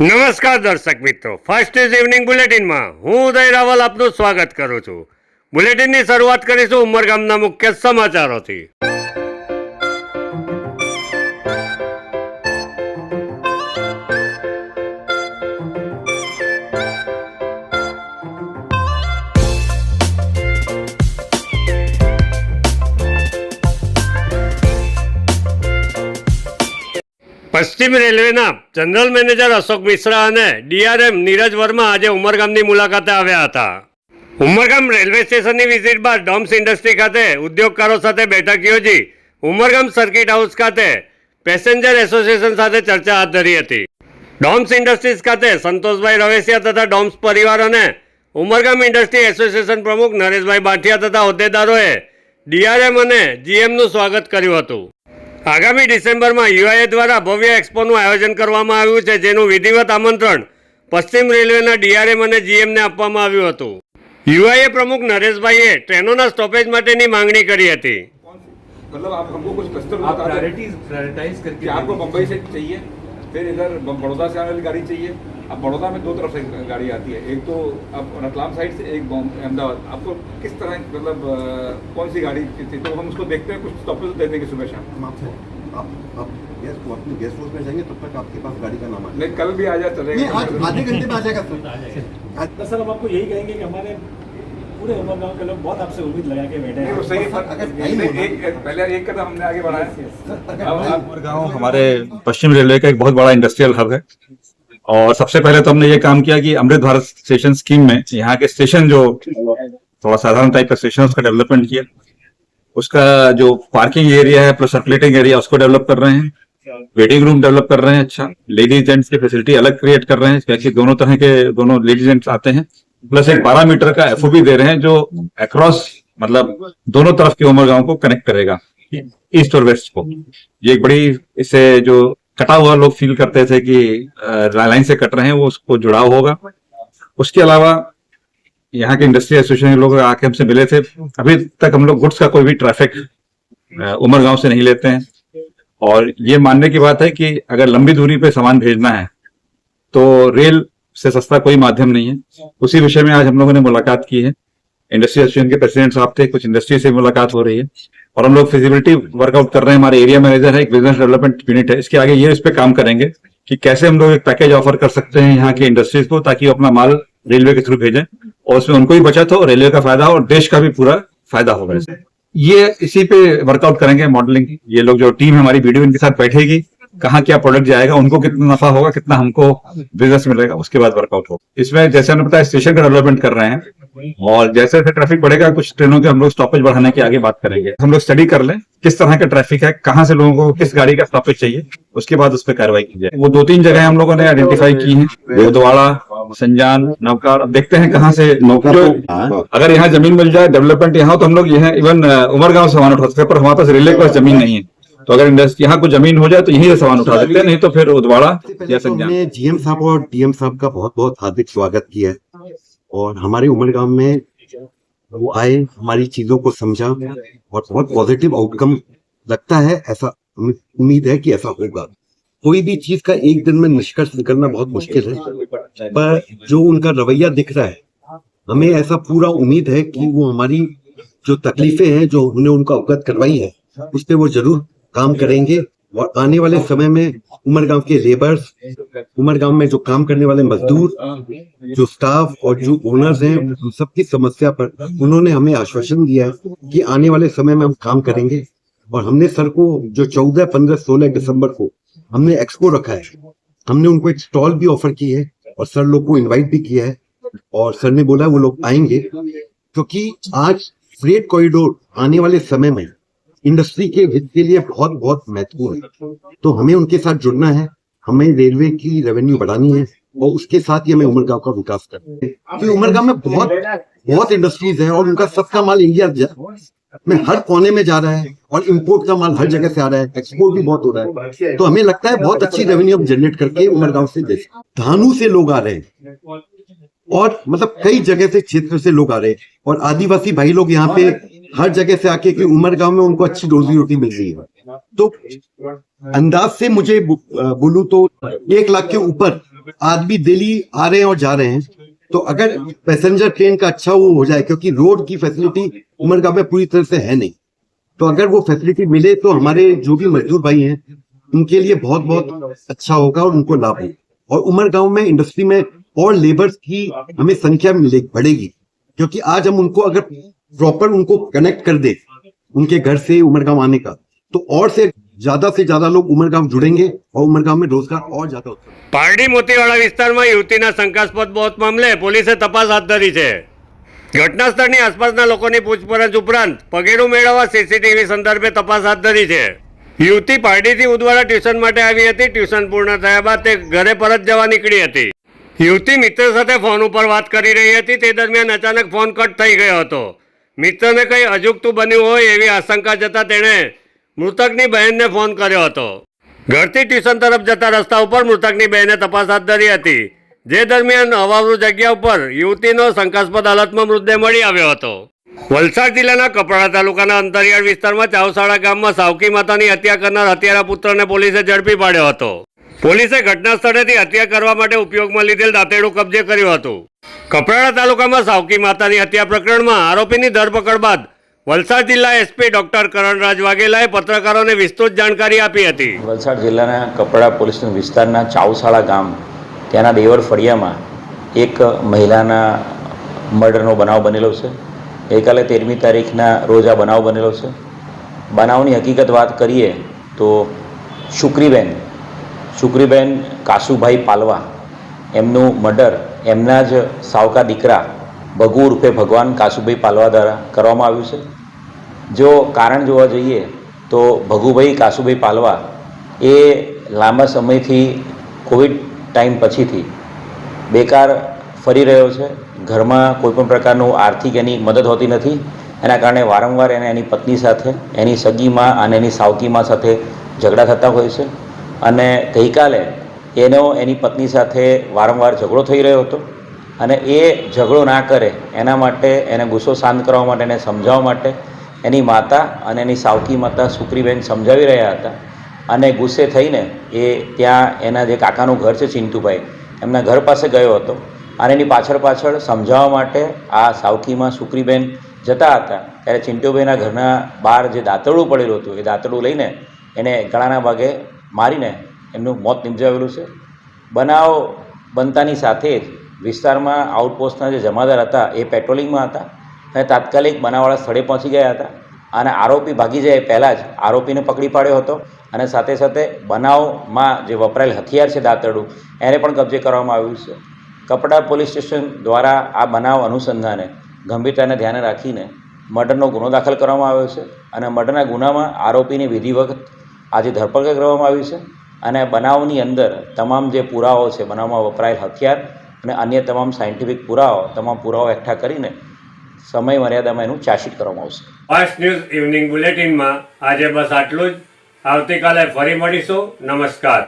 નમસ્કાર દર્શક મિત્રો. ફર્સ્ટ ઇઝ ઇવનિંગ બુલેટિનમાં હું ઉદય રાવલ આપનું સ્વાગત કરું છું. બુલેટિનની શરૂઆત કરીશું ઉમરગામના મુખ્ય સમાચારોથી. પશ્ચિમ રેલવેના જનરલ મેનેજર અશોક મિશ્રા અને ડીઆરએમ નીરજ વર્મા આજે ઉમરગામની મુલાકાતે આવ્યા હતા. ઉમરગામ રેલવે સ્ટેશનની વિઝિટ બાદ ડોમ્સ ઇન્ડસ્ટ્રી ખાતે ઉદ્યોગકારો સાથે બેઠક યોજી ઉમરગામ સર્કિટ હાઉસ ખાતે પેસેન્જર એસોસિએશન સાથે ચર્ચા હાથ ધરી હતી. ડોમ્સ ઇન્ડસ્ટ્રીઝ ખાતે સંતોષભાઈ રવેશિયા તથા ડોમ્સ પરિવાર અને ઉમરગામ ઇન્ડસ્ટ્રી એસોસિએશન પ્રમુખ નરેશભાઈ બાઠિયા તથા હોદ્દેદારોએ ડીઆરએમ અને જીએમનું સ્વાગત કર્યું હતું. આગામી ડિસેમ્બરમાં યુઆઈએ દ્વારા ભવ્ય એક્સપોનું આયોજન કરવામાં આવ્યું છે જેનું વિધિવત આમંત્રણ પશ્ચિમ રેલવેના ડીઆરએમ અને જીએમને આપવામાં આવ્યું હતું યુઆઈએ પ્રમુખ નરેશભાઈએ ટ્રેનોના સ્ટોપેજ માટેની માંગણી કરી હતી मतलब आप हमको कुछ कस्टमर आप बता दें प्रायोरिटीज प्रायोरिटाइज करके कि आपको देंगे। बम्बई से चाहिए फिर इधर बड़ौदा से आने वाली गाड़ी चाहिए। अब बड़ौदा में दो तरफ़ से गाड़ी आती है। एक तो अब रतलाम साइड से एक बॉम्ब- अहमदाबाद। आपको किस तरह मतलब कौन सी गाड़ी थी तो हम उसको देखते हैं कुछ स्टॉपेज दे देंगे सुबह शाम। आप आप गेस्ट अपने गेस्ट हाउस में जाएँगे तब तक आपके पास गाड़ी का नाम आ नहीं कल भी आ जाए चलेगा। आधे घंटे में आ जाएगा तो सर हम आपको यही कहेंगे कि हमारे पूरे उमर गाँव के लोग बहुत आपसे उम्मीद लगा के बैठे हैं। सही है, अगर एक एक- पहले एक कदम हमने आगे बढ़ाया। अब अब गाँव हमारे पश्चिम रेलवे का एक बहुत बड़ा इंडस्ट्रियल हब है। और सबसे पहले तो हमने ये काम किया कि अमृत भारत स्टेशन स्कीम में यहाँ के स्टेशन जो थोड़ा साधारण टाइप का स्टेशन है, उसका डेवलपमेंट किया। उसका जो पार्किंग एरिया है प्लस सर्कुलेटिंग एरिया उसको डेवलप कर रहे हैं। वेटिंग रूम डेवलप कर रहे हैं अच्छा। लेडीज़ जेंट्स की फैसिलिटी अलग क्रिएट कर रहे हैं। ताकि दोनों तरह के दोनों लेडीज़ जेंट्स आते हैं। प्लस एक बारह मीटर का एफओबी दे रहे हैं जो अक्रॉस मतलब दोनों तरफ़ के उमर गाँव को कनेक्ट करेगा ईस्ट और वेस्ट को। ये एक बड़ी इससे जो कटा हुआ लोग फील करते थे कि लाइन से कट रहे हैं, वो उसको जुड़ाव होगा। उसके अलावा यहाँ के इंडस्ट्री एसोसिएशन के लोग आके हमसे मिले थे। अभी तक हम लोग गुड्स का कोई भी ट्रैफ़िक उमर गाँव से नहीं लेते हैं। और ये मानने की बात है कि अगर लंबी दूरी पे सामान भेजना है तो रेल से सस्ता कोई माध्यम नहीं है। उसी विषय में आज हम लोगों ने मुलाकात की है। इंडस्ट्री एसोसिएशन के प्रेसिडेंट साहब थे कुछ इंडस्ट्री से मुलाकात हो रही है। और हम लोग फिजिबिलिटी वर्कआउट कर रहे हैं। हमारे एरिया मैनेजर है एक बिज़नेस डेवलपमेंट यूनिट है। इसके आगे ये इस पे काम करेंगे कि कैसे हम लोग एक पैकेज ऑफ़र कर सकते हैं यहाँ की इंडस्ट्रीज़ को ताकि वो अपना माल रेलवे के थ्रू भेजें। और उसमें उनको भी बचत हो रेलवे का फ़ायदा हो और देश का भी पूरा फ़ायदा होगा इससे ये इसी पे वर्कआउट करेंगे मॉडलिंग ये लोग जो टीम हमारी वीडियो इनके साथ बैठेगी। कहाँ क्या प्रोडक्ट जाएगा उनको कितना नफा होगा कितना हमको बिज़नेस मिलेगा उसके बाद वर्कआउट होगा। इसमें जैसे हमने बताया स्टेशन का डेवलपमेंट कर रहे हैं और जैसे जैसे ट्रैफ़िक बढ़ेगा कुछ ट्रेनों के हम लोग स्टॉपेज बढ़ाने की आगे बात करेंगे। हम लोग स्टडी कर लें किस तरह का ट्रैफ़िक है कहाँ से लोगों को किस गाड़ी का स्टॉपेज चाहिए उसके बाद उस पर कार्रवाई की जाए। वो दो तीन जगह हम लोगों ने आइडेंटिफाई की है गोदवाड़ा संजान नवकार। अब देखते हैं कहाँ से जो अगर यहाँ ज़मीन मिल जाए डेवलपमेंट यहाँ तो हम लोग यहाँ इवन उमरगांव से सामान उठा सकते हैं पर हमारे पास रेलवे के पास ज़मीन नहीं है। तो अगर इंडस्ट्री यहाँ कुछ ज़मीन हो जाए तो यहीं से सामान उठा सकते हैं नहीं तो फिर उदवाड़ा या तो संजान हमने जीएम साहब और डीएम साहब का बहुत बहुत हार्दिक स्वागत किया और हमारे उमर गाँव में वो आए हमारी चीज़ों को समझा और बहुत पॉजिटिव आउटकम लगता है ऐसा उम्मीद- उम्मीद है कि ऐसा होगा। कोई भी चीज़ का एक दिन में निष्कर्ष निकलना बहुत मुश्किल है पर जो उनका रवैया दिख रहा है हमें ऐसा पूरा उम्मीद है कि वो हमारी जो तकलीफें हैं जो हमने उनको अवगत करवाई है उस पर वो ज़रूर काम करेंगे और आने वाले समय में उमरगांव के लेबर्स उमरगांव में जो काम करने वाले मजदूर जो स्टाफ और जो ओनर्स हैं उन सबकी समस्या पर उन्होंने हमें आश्वासन दिया है कि आने वाले समय में हम काम करेंगे। और हमने सर को जो चौदह पंद्रह सोलह दिसंबर को हमने एक्सपो रखा है हमने उनको एक स्टॉल भी ऑफ़र की है और सर लोग को इन्वाइट भी किया है। और सर ने बोला वो लोग आएँगे। क्योंकि आज फ्रेट कॉरिडोर आने वाले समय में इंडस्ट्री के के लिए बहुत बहुत महत्वपूर्ण है। तो हमें उनके साथ जुड़ना है, हमें रेलवे की रेवेन्यू बढ़ानी है, और उसके साथ ही हमें उमरगांव का विकास करना है। क्योंकि उमरगांव में बहुत बहुत इंडस्ट्रीज़ है और उनका सबका माल इंडिया में हर कोने में जा रहा है और इंपोर्ट का माल हर जगह से आ रहा है एक्सपोर्ट भी बहुत हो रहा है। तो हमें लगता है बहुत अच्छी रेवेन्यू हम जनरेट करके उमरगांव से दे धानु से लोग आ रहे हैं और मतलब कई जगह से क्षेत्र से लोग आ रहे हैं और आदिवासी भाई लोग यहाँ पे हर जगह से आके कि उमर गाँव में उनको अच्छी रोजी रोटी मिल रही है। तो अंदाज से मुझे बोलूँ तो एक लाख के ऊपर आदमी दिल्ली आ रहे हैं और जा रहे हैं। तो अगर पैसेंजर ट्रेन का अच्छा वो हो जाए, क्योंकि रोड की फैसिलिटी उमरगांव में पूरी तरह से है नहीं। तो अगर वो फैसिलिटी मिले तो हमारे जो भी मजदूर भाई हैं, उनके लिए बहुत बहुत अच्छा होगा और उनको लाभ होगा। और उमरगांव में इंडस्ट्री में और लेबर्स की हमें संख्या मिले, बढ़ेगी। क्योंकि आज हम उनको अगर प्रॉपर उनको कनेक्ट कर दे उनके घर से उमरगांव आने का तो और से ज्यादा से ज्यादा लोग उमरगांव जुड़ेंगे और उमरगांव में रोजगार और ज्यादा होता है પારડી મોતીવાડા વિસ્તારમાં યુવતીના શંકાસ્પદ મોત મામલે પોલીસે તપાસ હાથ ધરી છે ઘટના સ્થળની આસપાસના લોકોની પૂછપરછ ઉપરાંત પગેરું મેળવવા સીસીટીવી સંદર્ભે તપાસ હાથ ધરી છે યુવતી પારડીથી ઉદવાડા ટ્યુશન માટે આવી હતી ટ્યુશન પૂર્ણ થયા બાદ તે ઘરે પરત જવા નીકળી હતી યુવતી મિત્ર સાથે ફોન ઉપર વાત કરી રહી હતી તે દરમિયાન અચાનક ફોન કટ થઈ ગયો હતો મિત્રને કંઈ અજુગતું બન્યું હોય એવી આશંકા જતાં તેણે મૃતકની બહેનને ફોન કર્યો હતો. ઘરથી ટ્યુશન તરફ જતા રસ્તા ઉપર મૃતકની બહેને તપાસ હાથ ધરી હતી. જે દરમિયાન અવાવરૂ જગ્યા ઉપર યુવતીનો શંકાસ્પદ હાલતમાં મૃતદેહ મળી આવ્યો હતો. વલસાડ જિલ્લાના કપરાડા તાલુકાના અંતરિયાળ વિસ્તારમાં ચાવસાડા ગામમાં સાવકી માતાની હત્યા કરનાર હત્યારા પુત્રને પોલીસે ઝડપી પાડ્યો હતો. પોલીસે ઘટના સ્થળેથી હત્યા કરવા માટે ઉપયોગમાં લીધેલ દાંતેડું કબજે કર્યું હતું. કપરાડા તાલુકામાં સાવકી માતાની હત્યા પ્રકરણમાં આરોપીની ધરપકડ બાદ વલસાડ જિલ્લા એસપી ડોક્ટર કરણરાજ વાઘેલાએ પત્રકારોને વિસ્તૃત જાણકારી આપી હતી. વલસાડ જિલ્લાના કપડા પોલીસ વિસ્તારના ચાઉસાળા ગામ, ત્યાંના દેવર ફળિયામાં એક મહિલાના મર્ડરનો બનાવ બનેલો છે. ગઈકાલે તેરમી તારીખના રોજ બનાવ બનેલો છે. બનાવની હકીકત વાત કરીએ તો શુક્રીબેન શુક્રીબેન કાસુભાઈ પાલવા, એમનું મર્ડર, એમના જ સાવકા દીકરા ભગુ રૂપે ભગવાન કાસુભાઈ પાલવા દ્વારા કરવામાં આવ્યું છે. જો કારણ જોવા જઈએ તો ભગુભાઈ કાસુભાઈ પાલવા એ લાંબા સમયથી કોવિડ ટાઈમ પછીથી બેકાર ફરી રહ્યો છે. ઘરમાં કોઈપણ પ્રકારનું આર્થિક એની મદદ હોતી નથી. એના કારણે વારંવાર એને એની પત્ની સાથે, એની સગીમાં અને એની સાવકીમાં સાથે ઝઘડા થતા હોય છે. અને ગઈકાલે એનો એની પત્ની સાથે વારંવાર ઝઘડો થઈ રહ્યો હતો અને એ ઝઘડો ના કરે એના માટે, એને ગુસ્સો શાંત કરવા માટે એને સમજાવવા માટે એની માતા અને એની સાવકી માતા સુકરીબેન સમજાવી રહ્યા હતા અને ગુસ્સે થઈને એ ત્યાં એના જે કાકાનું ઘર છે ચિંતુભાઈ, એમના ઘર પાસે ગયો હતો. અને એની પાછળ પાછળ સમજાવવા માટે આ સાવકીમાં સુક્રીબેન જતા હતા. ત્યારે ચિંટુભાઈના ઘરના બહાર જે દાંતરડું પડેલું હતું, એ દાંતરડું લઈને એને ગળાના ભાગે મારીને એમનું મોત નિપજાવેલું છે. બનાવ બનતાની સાથે જ વિસ્તારમાં આઉટપોસ્ટના જે જમાદાર હતા એ પેટ્રોલિંગમાં હતા અને તાત્કાલિક બનાવવાળા સ્થળે પહોંચી ગયા હતા. અને આરોપી ભાગી જાય પહેલાં જ આરોપીને પકડી પાડ્યો હતો અને સાથે સાથે બનાવમાં જે વપરાયેલ હથિયાર છે દાંતરડું એને પણ કબજે કરવામાં આવ્યું છે. કપડા પોલીસ સ્ટેશન દ્વારા આ બનાવ અનુસંધાને ગંભીરતાને ધ્યાને રાખીને મર્ડરનો ગુનો દાખલ કરવામાં આવ્યો છે અને મર્ડરના ગુનામાં આરોપીની વિધિવત આજે ધરપકડ કરવામાં આવી છે અને બનાવની અંદર તમામ જે પુરાવો છે, બનાવમાં વપરાયેલ હથિયાર અને અન્ય તમામ સાયન્ટિફિક પુરાવો તમામ પુરાવો એકઠા કરીને સમય મર્યાદામાં એનું ચાર્જશીટ કરવામાં આવશે. ફાસ્ટ ન્યૂઝ ઇવનિંગ બુલેટિનમાં આજે બસ આટલું જ. આવતીકાલે ફરી મળીશું. નમસ્કાર.